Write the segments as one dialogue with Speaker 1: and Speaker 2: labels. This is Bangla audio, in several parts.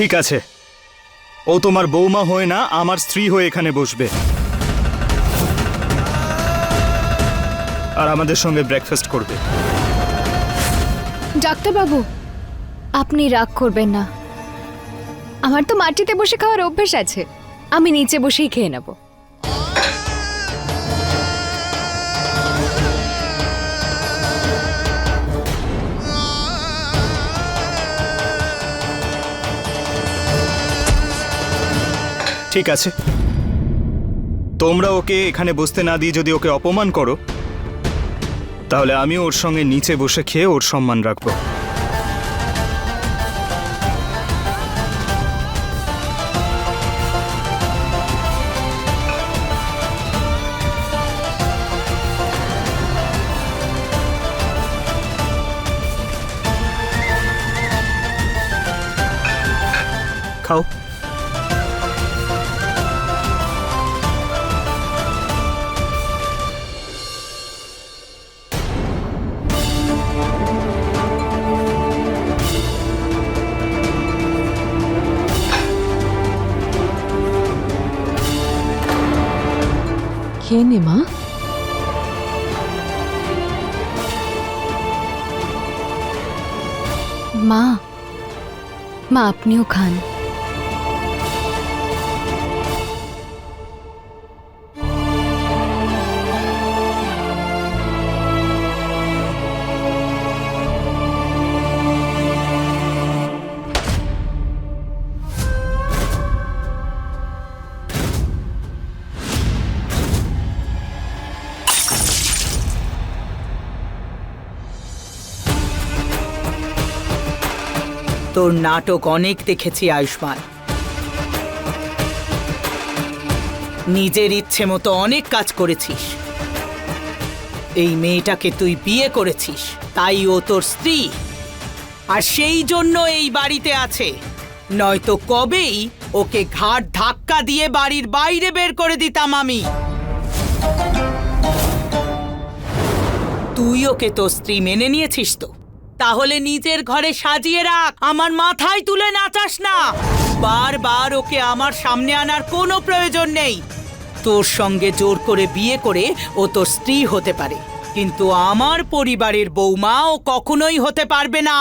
Speaker 1: ঠিক আছে। ও তোমার বৌমা হয়ে না, আমার স্ত্রী হয়ে এখানে বসবে। আর আমাদের সঙ্গে ব্রেকফাস্ট করবে।
Speaker 2: ডাক্তারবাবু, আপনি রাগ করবেন না। আমার তো মাটিতে বসে খাওয়ার অভ্যেস আছে। আমি নিচে বসেই খেয়ে নেব।
Speaker 1: ঠিক আছে। তোমরা ওকে এখানে বসতে না দিয়ে যদি ওকে অপমান করো, তাহলে আমি ওর সঙ্গে নিচে বসে খেয়ে ওর সম্মান রাখব। খাও।
Speaker 3: খেয়ে নে মা
Speaker 2: মা মা
Speaker 4: তোর নাটক অনেক দেখেছি, আয়ুষ্মান। নিজের ইচ্ছে মতো অনেক কাজ করেছিস। এই মেয়েটাকে তুই বিয়ে করেছিস, তাই ও তোর স্ত্রী। আর সেই জন্য এই বাড়িতে আছে। নয়তো কবেই ওকে ঘাট ধাক্কা দিয়ে বাড়ির বাইরে বের করে দিতাম আমি। তুই ওকে তোর স্ত্রী মেনে নিয়েছিস তো? তাহলে নিজের ঘরে সাজিয়ে রাখ। আমার মাথায় তুলে নাচাস না। বারবার ওকে আমার সামনে আনার কোনো প্রয়োজন নেই। তোর সঙ্গে জোর করে বিয়ে করে ও তোর স্ত্রী হতে পারে। কিন্তু আমার পরিবারের বৌমা ও কখনোই হতে পারবে না।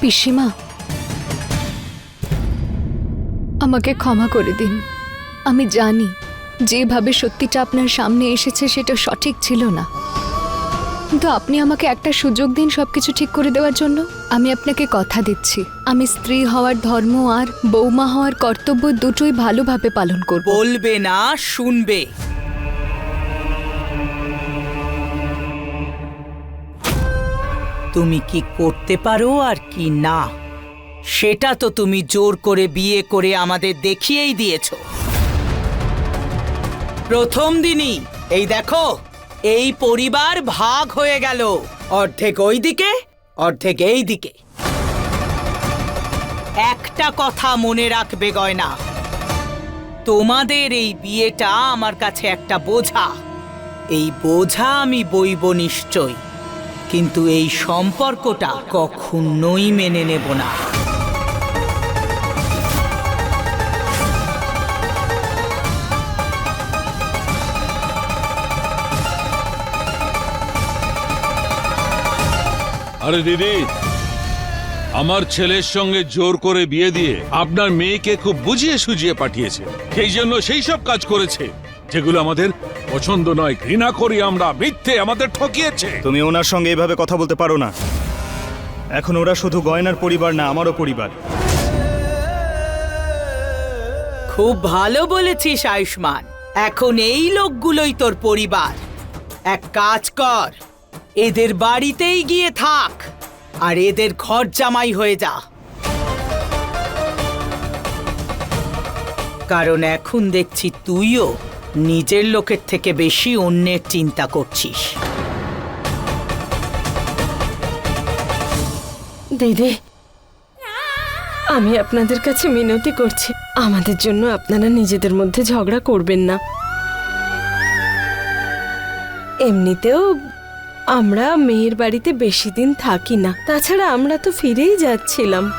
Speaker 2: পিসিমা, আমাকে ক্ষমা করে দিন। আমি জানি, যেভাবে সত্যিটা আপনার সামনে এসেছে সেটা সঠিক ছিল না। কিন্তু আপনি আমাকে একটা সুযোগ দিন সবকিছু ঠিক করে দেওয়ার জন্য। আমি আপনাকে কথা দিচ্ছি। আমি স্ত্রী হওয়ার ধর্ম আর বৌমা হওয়ার কর্তব্য দুটোই ভালোভাবে পালন করব।
Speaker 4: বলবে না, শুনবে। তুমি কি করতে পারো আর কি না, সেটা তো তুমি জোর করে বিয়ে করে আমাদের দেখিয়েই দিয়েছ। প্রথম দিনই। এই দেখো, এই পরিবার ভাগ হয়ে গেল। অর্ধেক ওই দিকে অর্ধেক এই দিকে একটা কথা মনে রাখবে গয়না, তোমাদের এই বিয়েটা আমার কাছে একটা বোঝা। এই বোঝা আমি বইব নিশ্চয়, কিন্তু এই সম্পর্কটা কখনোই মেনে নেব না।
Speaker 5: আরে দিদি আমার ছেলের সঙ্গে জোর করে বিয়ে দিয়ে আপনার মেয়েকে খুব বুঝিয়ে সুজিয়ে পাঠিয়েছে। সেই জন্য সেই সব কাজ করেছে। যেগুলো আমাদের পছন্দ নয় ঘৃণা করি আমরা মিথ্যে আমাদের ঠকিয়েছে।
Speaker 1: তুমি ওনার সঙ্গে এভাবে কথা বলতে পারো না। এখন ওরা শুধু গয়নার পরিবার না আমারও পরিবার।
Speaker 4: খুব ভালো বলেছিস আয়ুষ্মান। এখন এই লোকগুলোই তোর পরিবার। এক কাজ কর এদের বাড়িতেই গিয়ে থাক, আর এদের ঘর জামাই হয়ে যা। কারণ এখন দেখছি তুইও নিজের লোকের থেকে বেশি অন্যের চিন্তা করছিস।
Speaker 3: দিদি, আমি আপনাদের কাছে মিনতি করছি। আমাদের জন্য আপনারা নিজেদের মধ্যে ঝগড়া করবেন না। এমনিতেও আমরা মেয়ের বাড়িতে বেশি দিন থাকি না। তাছাড়া আমরা তো ফিরেই যাচ্ছিলাম।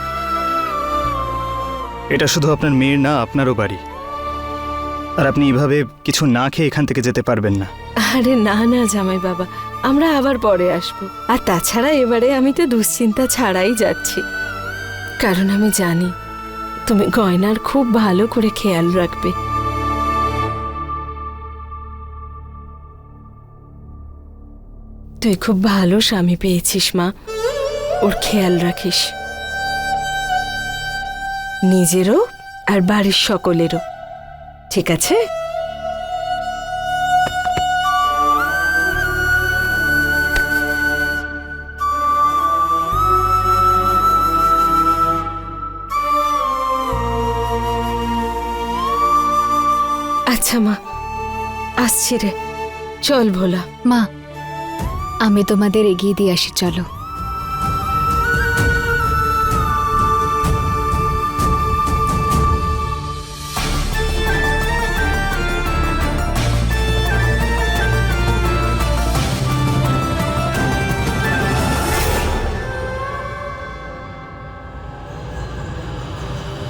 Speaker 1: এটা শুধু আপনার মেয়ের না আপনারও বাড়ি। আর আপনি এভাবে কিছু না খেয়ে এখান থেকে যেতে পারবেন না।
Speaker 3: আরে না না জামাই বাবা আমরা আবার পরে আসব। আর তাছাড়া এবারে আমি তো দুশ্চিন্তা ছাড়াই যাচ্ছি। কারণ আমি জানি তুমি গয়নার খুব ভালো করে খেয়াল রাখবে। তুই খুব ভালো স্বামী পেয়েছিস, মা। ওর খেয়াল রাখিস। নিজেরও আর বাড়ির সকলেরও। ঠিক আছে? আচ্ছা মা। আসছি রে। চল ভোলা।
Speaker 2: মা আমি তোমাদের এগিয়ে দিয়ে আসি চলো।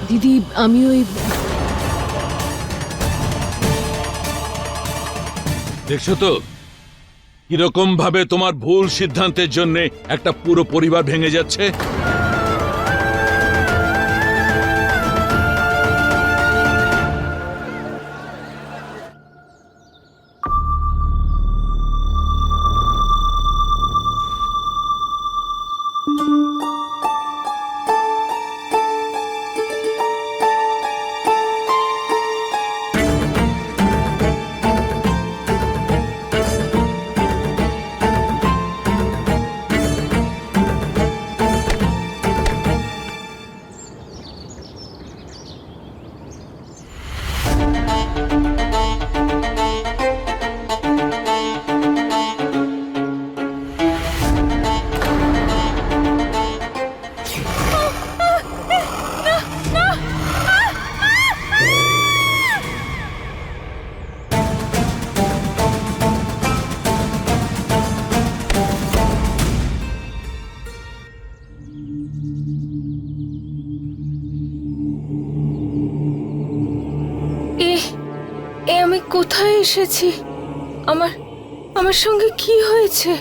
Speaker 3: দিদি আমি ওই
Speaker 5: দেখছ তো? কীরকম ভাবে তোমার ভুল সিদ্ধান্তের জন্য একটা পুরো পরিবার ভেঙে যাচ্ছে?
Speaker 3: এসেছি। আমার আমার সঙ্গে কি হয়েছে?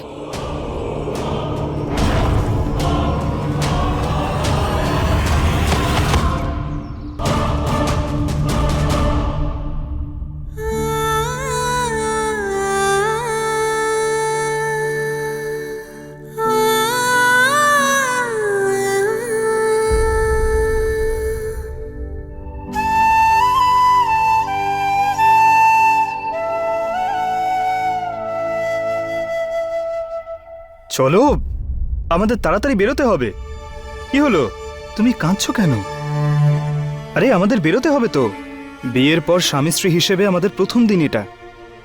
Speaker 1: চলো, আমাদের তাড়াতাড়ি বেরোতে হবে। কি হলো? তুমি কাঁদছো কেন? আরে, আমাদের বেরোতে হবে তো। বিয়ের পর স্বামী স্ত্রী হিসেবে আমাদের প্রথম দিন এটা।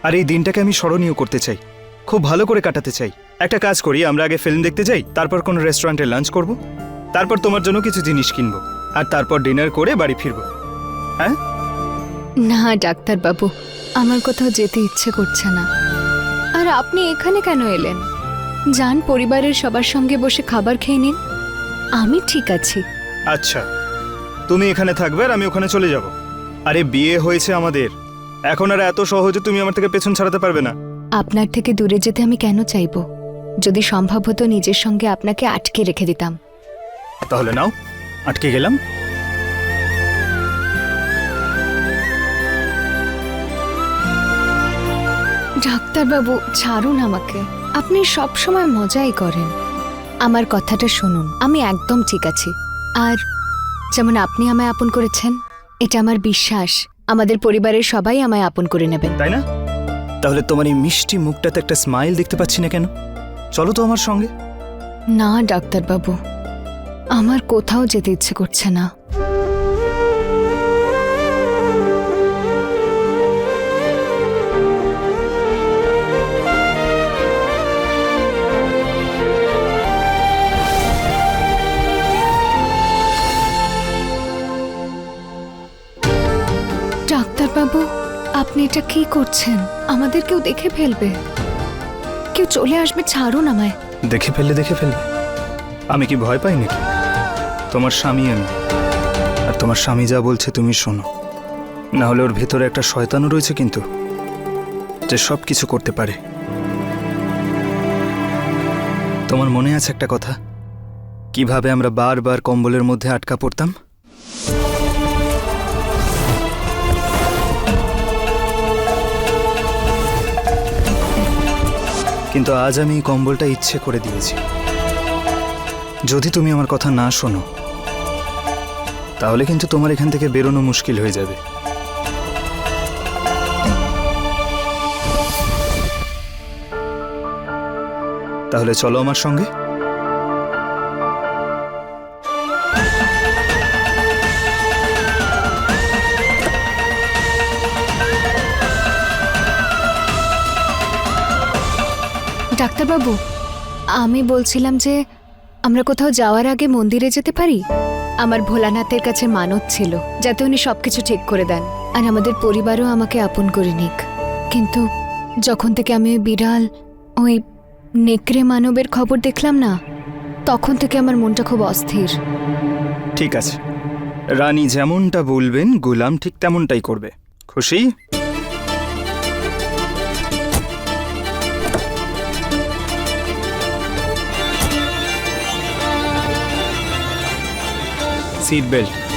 Speaker 1: আর এই দিনটাকে আমি স্মরণীয় করতে চাই। খুব ভালো করে কাটাতে চাই। একটা কাজ করি, আমরা আগে ফিল্ম দেখতে যাই, তারপর কোনো রেস্টুরেন্টে লাঞ্চ করব, তারপর তোমার জন্য কিছু জিনিস কিনবো, আর তারপর ডিনার করে বাড়ি ফিরবো। হ্যাঁ?
Speaker 2: না, ডাক্তারবাবু, আমার কোথাও যেতে ইচ্ছে করছে না। আর আপনি এখানে কেন এলেন? যান পরিবারের সবার সঙ্গে বসে খাবার খেয়ে নিন। আমি ঠিক আছি।
Speaker 1: আচ্ছা তুমি এখানে থাকবে আর আমি ওখানে চলে যাব। আরে বিয়ে হয়েছে আমাদের। এখন আর এত সহজে তুমি আমার থেকে পেছন ছাড়াতে পারবে না।
Speaker 2: আপনার থেকে দূরে যেতে আমি কেন চাইব? যদি সম্ভব হতো নিজের সঙ্গে আপনাকে আটকে রেখে দিতাম।
Speaker 1: তাহলে নাও আটকে গেলাম।
Speaker 2: ডাক্তারবাবু ছাড়ুন আমাকে। আপনি সব সময় মজাই করেন। আমার কথাটা শুনুন আমি একদম ঠিক আছি। আর যেমন আপনি আমায় আপন করেছেন এটা আমার বিশ্বাস আমাদের পরিবারের সবাই আমায় আপন করে নেবেন।
Speaker 1: তাই না? তাহলে তোমার এই মিষ্টি মুখটাতে একটা স্মাইল দেখতে পাচ্ছি না কেন? চলো তো আমার সঙ্গে।
Speaker 2: না ডাক্তারবাবু আমার কোথাও যেতে ইচ্ছে করছে না। আপনি এটা কি করছেন? আমাদের কেউ দেখে ফেলবে। কেউ চলে আসবে, ছাড়ুন আমায়।
Speaker 1: দেখে ফেললে দেখে ফেলবে আমি কি ভয় পাই নাকি? তোমার স্বামী আমি। আর তোমার স্বামী যা বলছে তুমি শোনো। না হলে ওর ভেতরে একটা শয়তানও রয়েছে কিন্তু, যে সব কিছু করতে পারে। তোমার মনে আছে একটা কথা? কীভাবে আমরা বারবার কম্বলের মধ্যে আটকা পড়তাম? কিন্তু আজ আমি এই কম্বলটা ইচ্ছে করে দিয়েছি। যদি তুমি আমার কথা না শোনো, তাহলে কিন্তু তোমার এখান থেকে বেরোনো মুশকিল হয়ে যাবে। তাহলে চলো আমার সঙ্গে।
Speaker 2: ডাক্তারবাবু, আমি বলছিলাম যে আমরা কোথাও যাওয়ার আগে মন্দিরে যেতে পারি? আমার ভোলানাথের কাছে মানত ছিল, যাতে উনি সবকিছু ঠিক করে দেন। আর আমাদের পরিবারও আমাকে আপন করে নিক। কিন্তু যখন থেকে আমি ওই বিড়াল, ওই নেকড়ে মানবের খবর দেখলাম না, তখন থেকে আমার মনটা খুব অস্থির।
Speaker 1: ঠিক আছে। রানী যেমনটা বলবেন, গোলাম ঠিক তেমনটাই করবে। খুশি? সিট বেল্ট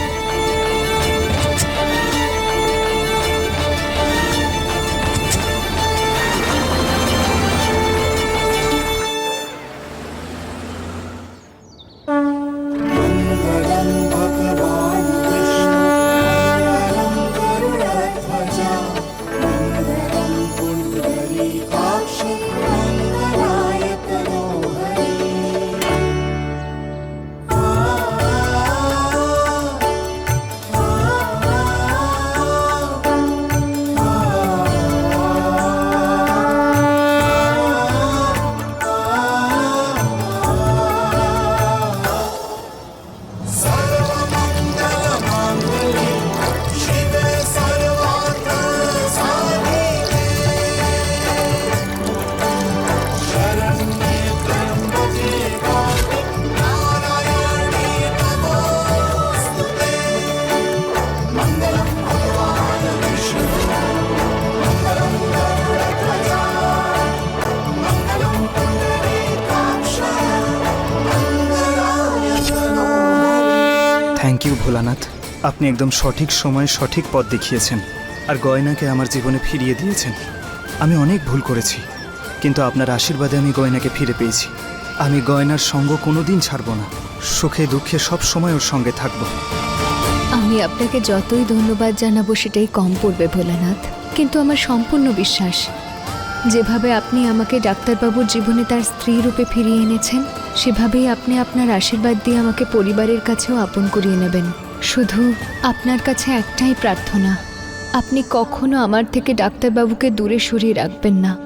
Speaker 1: আপনি একদম সঠিক সময়ে সঠিক পথ দেখিয়েছেন আর গয়নাকে আমার জীবনে ফিরিয়ে দিয়েছেন। আমি অনেক ভুল করেছি, কিন্তু আপনার আশীর্বাদে আমি গয়নাকে ফিরে পেয়েছি। আমি গয়নার সঙ্গ কোনোদিন ছাড়ব না। সুখে দুঃখে সব সময় ওর সঙ্গে থাকব।
Speaker 2: আমি আপনাকে যতই ধন্যবাদ জানাব সেটাই কম পড়বে ভোলানাথ, কিন্তু আমার সম্পূর্ণ বিশ্বাস, যেভাবে আপনি আমাকে ডাক্তারবাবুর জীবনে তার স্ত্রী রূপে ফিরিয়ে এনেছেন, সেভাবেই আপনি আপনার আশীর্বাদ দিয়ে আমাকে পরিবারের কাছেও আপন করিয়ে নেবেন। শুধু আপনার কাছে একটাই প্রার্থনা আপনি কখনো আমার থেকে ডাক্তারবাবুকে দূরে সরিয়ে রাখবেন না।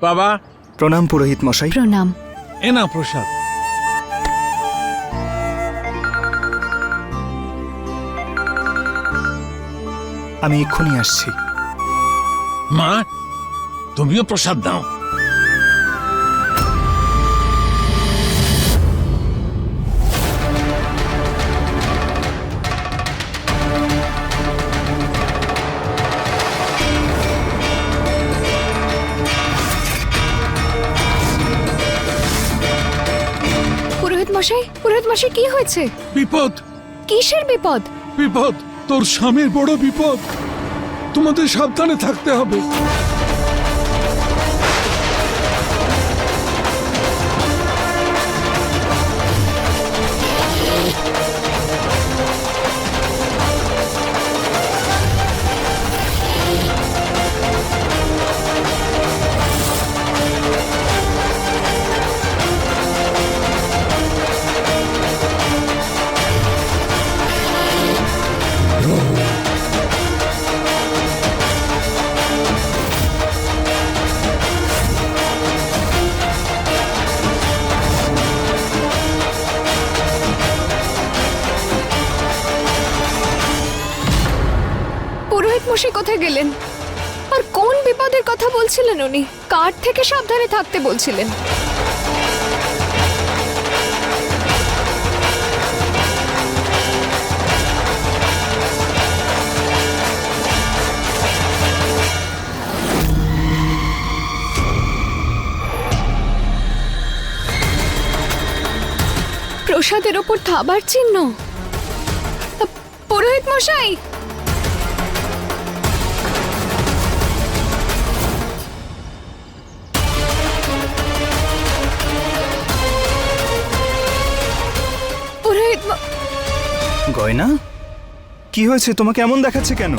Speaker 5: বাবা।
Speaker 1: প্রণাম পুরোহিত মশাই।
Speaker 2: প্রণাম।
Speaker 5: এ না প্রসাদ।
Speaker 1: আমি এক্ষুনি আসছি।
Speaker 5: মা তুমিও প্রসাদ দাও
Speaker 2: পুরোহিত মশাই পুরোহিত মশাই কি হয়েছে?
Speaker 5: বিপদ।
Speaker 2: কিসের বিপদ?
Speaker 5: বিপদ। তোর স্বামীর বড় বিপদ। তোমাদের সাবধানে থাকতে হবে।
Speaker 2: কোথায় গেলেন? আর কোন বিপদের কথা বলছিলেন উনি? কার থেকে সাবধানে থাকতে বলছিলেন? প্রসাদের ওপর থাবার চিহ্ন? পুরোহিত মশাই
Speaker 1: গয়না কি হয়েছে? তোমাকে এমন দেখাচ্ছে কেন?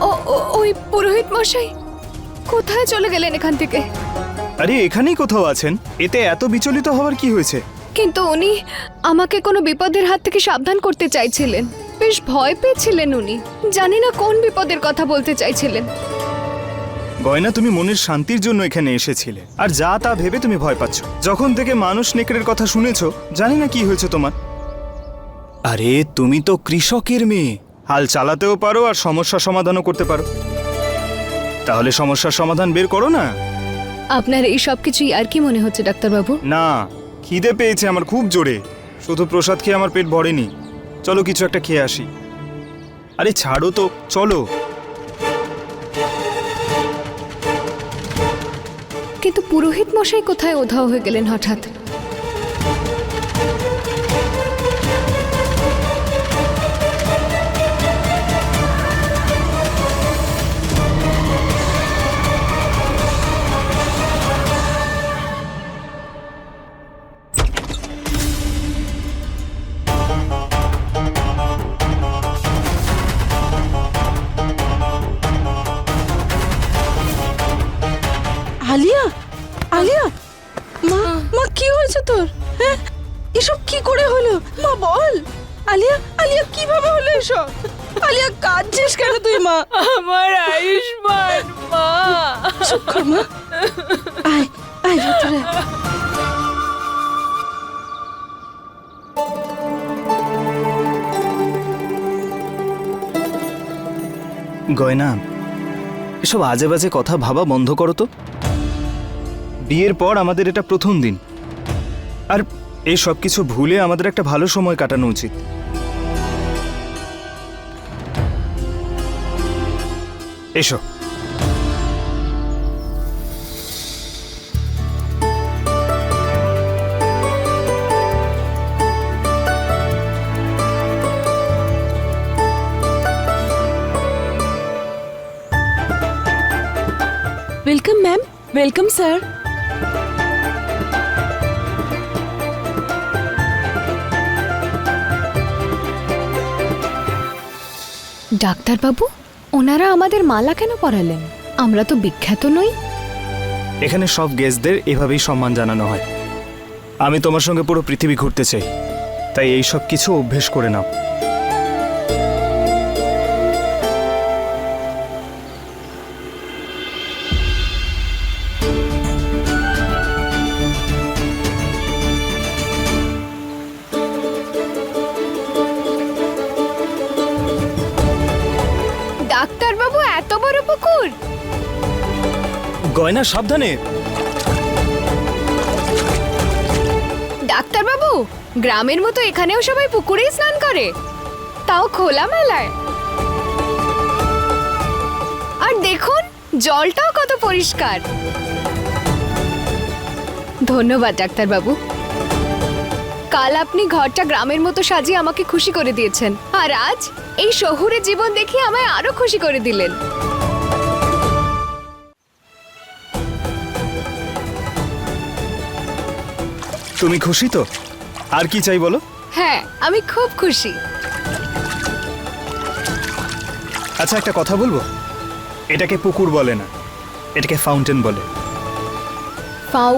Speaker 2: ও ও- ওই পুরোহিত মশাই কোথায় চলে গেলেন এখান থেকে?
Speaker 1: আরে এখানেই কোথাও আছেন। এতে এত বিচলিত হওয়ার কি হয়েছে?
Speaker 2: কিন্তু উনি আমাকে কোনো বিপদের হাত থেকে সাবধান করতে চাইছিলেন। বেশ ভয় পেয়েছিলেন উনি। জানি না কোন বিপদের কথা বলতে চাইছিলেন।
Speaker 1: গয়না তুমি মনের শান্তির জন্য এখানে এসেছিলে। আর যা তা ভেবে তুমি ভয় পাচ্ছ। যখন থেকে মানুষ নেকড়ের কথা শুনেছ জানি না কি হয়েছে তোমার। আরে তুমি তো কৃষকের মেয়ে। হাল চালাতেও পারো আর সমস্যা সমাধানও করতে পারো। তাহলে সমস্যার সমাধান বের করো না।
Speaker 2: আপনার এই সব কিছুই আর কি মনে হচ্ছে ডাক্তারবাবু?
Speaker 1: না খিদে পেয়েছে আমার খুব জোরে। শুধু প্রসাদ খেয়ে আমার পেট ভরেনি। চলো কিছু একটা খেয়ে আসি। আরে ছাড়ো তো চলো।
Speaker 2: কিন্তু পুরোহিত মশাই কোথায় ওধাও হয়ে গেলেন হঠাৎ?
Speaker 1: গয়না, এসব আজে বাজে কথা ভাবা বন্ধ করো তো। বিয়ের পর আমাদের এটা প্রথম দিন। আর এই সব কিছু ভুলে আমাদের একটা ভালো সময় কাটানো উচিত। এসো।
Speaker 3: ওয়েলকাম স্যার
Speaker 2: ডাক্তারবাবু ওনারা আমাদের মালা কেন পরালেন? আমরা তো বিখ্যাত নই।
Speaker 1: এখানে সব গেস্টদের এভাবেই সম্মান জানানো হয়। আমি তোমার সঙ্গে পুরো পৃথিবী ঘুরতে চাই। তাই এই সব কিছু অভ্যেস করে নাও। গয়না সাবধানে।
Speaker 2: ডাক্তারবাবু, গ্রামের মতো এখানেও সবাই পুকুরেই স্নান করে। তাও খোলা মেলায়। আর দেখুন, জলটাও কত পরিষ্কার। ধন্যবাদ, ডাক্তারবাবু। কাল আপনি ঘরটা গ্রামের মতো সাজিয়ে আমাকে খুশি করে দিয়েছেন। আর আজ এই শহুরে জীবন দেখিয়ে আমায় আরও খুশি করে দিলেন।
Speaker 1: তুমি খুশি তো? আর কি চাই বলো?
Speaker 2: হ্যাঁ আমি খুব খুশি।
Speaker 1: আচ্ছা একটা কথা বলব? এটাকে পুকুর বলে না এটাকে ফাউন্টেন বলে।
Speaker 2: ফাউ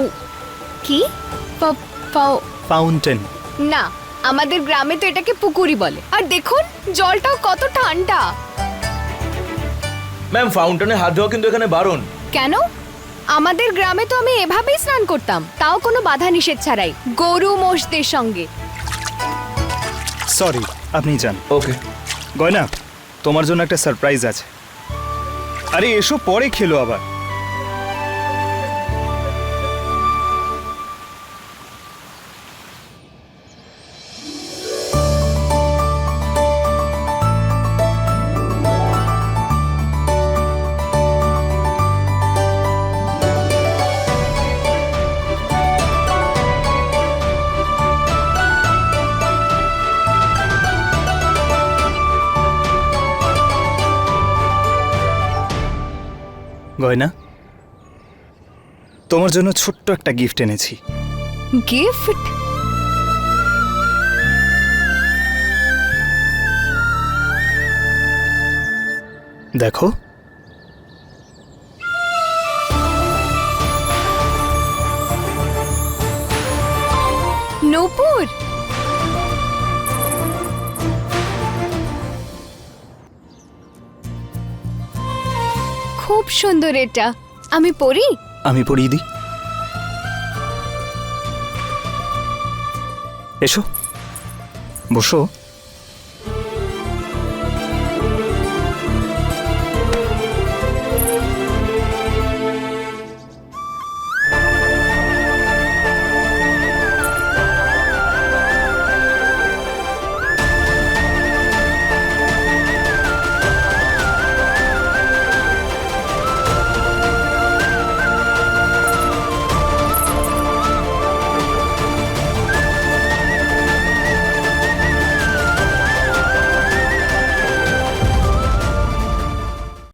Speaker 2: কি? ফাউ
Speaker 1: ফাউন্টেন
Speaker 2: না আমাদের গ্রামে তো এটাকে পুকুরই বলে। আর দেখুন জলটাও কত ঠান্ডা।
Speaker 6: ম্যাম ফাউন্টেনে হাত ধোয়া কিন্তু এখানে বারণ।
Speaker 2: কেন? আমাদের গ্রামে তো আমি এভাবেই স্নান করতাম তাও কোনো বাধা নিষেধ ছাড়াই গরু মোষদের সঙ্গে।
Speaker 1: সরি আপনি যান।
Speaker 6: ওকে
Speaker 1: গয়না তোমার জন্য একটা সারপ্রাইজ আছে। আরে এসো পরে খেলো আবার। গয়না। তোমার জন্য ছোট্ট একটা গিফট এনেছি।
Speaker 2: গিফট
Speaker 1: দেখো
Speaker 2: খুব সুন্দর এটা। আমি পড়ি?
Speaker 1: আমি পড়িয়ে দিই। এসো। বসো।